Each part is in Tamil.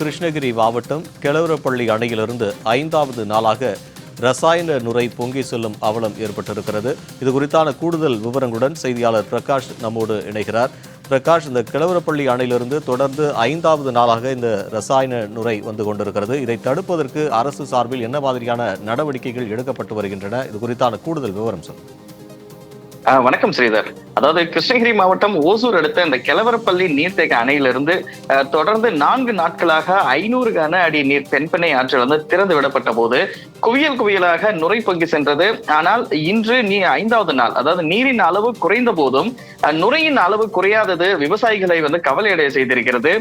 கிருஷ்ணகிரி மாவட்டம் கெளரப்பள்ளி அணையிலிருந்து ஐந்தாவது நாளாக ரசாயன நுரை பொங்கி செல்லும் அவலம் ஏற்பட்டிருக்கிறது. இது குறித்தான கூடுதல் விவரங்களுடன் செய்தியாளர் பிரகாஷ் நம்மோடு இணைகிறார். பிரகாஷ் இந்த கிளவரப்பள்ளி அணையிலிருந்து தொடர்ந்து ஐந்தாவது நாளாக இந்த ரசாயன நுரை வந்து கொண்டிருக்கிறது. இதை தடுப்பதற்கு அரசு சார்பில் என்ன மாதிரியான நடவடிக்கைகள் எடுக்கப்பட்டு வருகின்றன? இது குறித்தான கூடுதல் விவரம் சார் வணக்கம் ஸ்ரீதர். அதாவது கிருஷ்ணகிரி மாவட்டம் ஓசூர் அடுத்த இந்த கிழவரப்பள்ளி நீர்த்தேக்க அணையிலிருந்து தொடர்ந்து நான்கு நாட்களாக ஐநூறு கன அடி நீர் தென்பெண்ணை ஆற்றில் வந்து திறந்து விடப்பட்ட போது குவியல் குவியலாக நுரை பொங்கி சென்றது. ஆனால் இன்று நீ ஐந்தாவது நாள் அதாவது நீரின் அளவு குறைந்த போதும் நுரையின் அளவு குறையாதது விவசாயிகளை வந்து கவலையடைய செய்திருக்கிறது.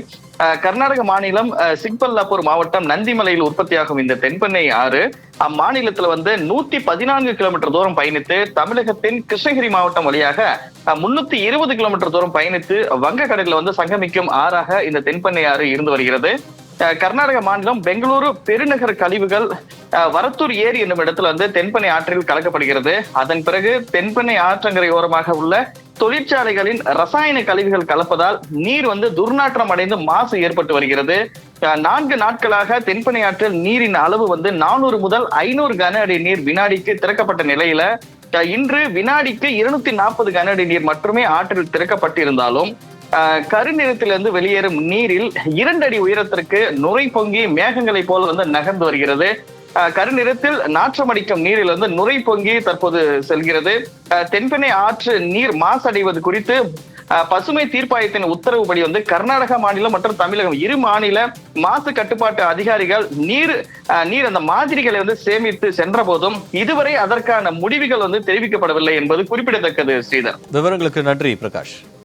கர்நாடக மாநிலம் சிக்பல்லாப்பூர் மாவட்டம் நந்திமலையில் உற்பத்தியாகும் இந்த தென்பெண்ணை ஆறு அம்மாநிலத்துல வந்து நூத்தி பதினான்கு கிலோமீட்டர் தூரம் பயணித்து தமிழகத்தின் கிருஷ்ணகிரி மாவட்டம் வழியாக முன்னூத்தி இருபது கிலோமீட்டர் தூரம் பயணித்து வங்கக்கடலில் வந்து சங்கமிக்கும் ஆறாக இந்த தென்பெண்ணை ஆறு இருந்து வருகிறது. கர்நாடக மாநிலம் பெங்களூரு பெருநகர் கழிவுகள் வரத்தூர் ஏரி என்னும் இடத்துல வந்து தென்பெண்ணை ஆற்றில் கலக்கப்படுகிறது. அதன் பிறகு தென்பெண்ணை ஆற்றங்கரை ஓரமாக உள்ள தொழிற்சாலைகளின் ரசாயன கழிவுகள் கலப்பதால் நீர் வந்து துர்நாற்றம் அடைந்து மாசு ஏற்பட்டு வருகிறது. நான்கு நாட்களாக தென்பனை ஆற்றில் நீரின் அளவு வந்து நானூறு முதல் ஐநூறு கன அடி நீர் வினாடிக்கு திறக்கப்பட்ட நிலையில இன்று வினாடிக்கு இருநூத்தி நாற்பது கனஅடி நீர் மட்டுமே ஆற்றில் திறக்கப்பட்டிருந்தாலும் கருநிறத்திலிருந்து வெளியேறும் நீரில் இரண்டு அடி உயரத்திற்கு நுரை பொங்கி மேகங்களை போல் வந்து நகர்ந்து வருகிறது. கருநிறத்தில் நாற்றமடிக்கும் நீரில் வந்து நுரை பொங்கி தற்போது செல்கிறது. தென்பெண்ணை ஆற்று நீர் மாசடைவது குறித்து பசுமை தீர்ப்பாயத்தின் உத்தரவுப்படி வந்து கர்நாடக மாநிலம் மற்றும் தமிழகம் இரு மாநில மாசு கட்டுப்பாட்டு அதிகாரிகள் நீர் அஹ் நீர் அந்த மாதிரிகளை வந்து சேமித்து சென்ற போதும் இதுவரை அதற்கான முடிவுகள் வந்து தெரிவிக்கப்படவில்லை என்பது குறிப்பிடத்தக்கது ஸ்ரீதர். விவரங்களுக்கு நன்றி பிரகாஷ்.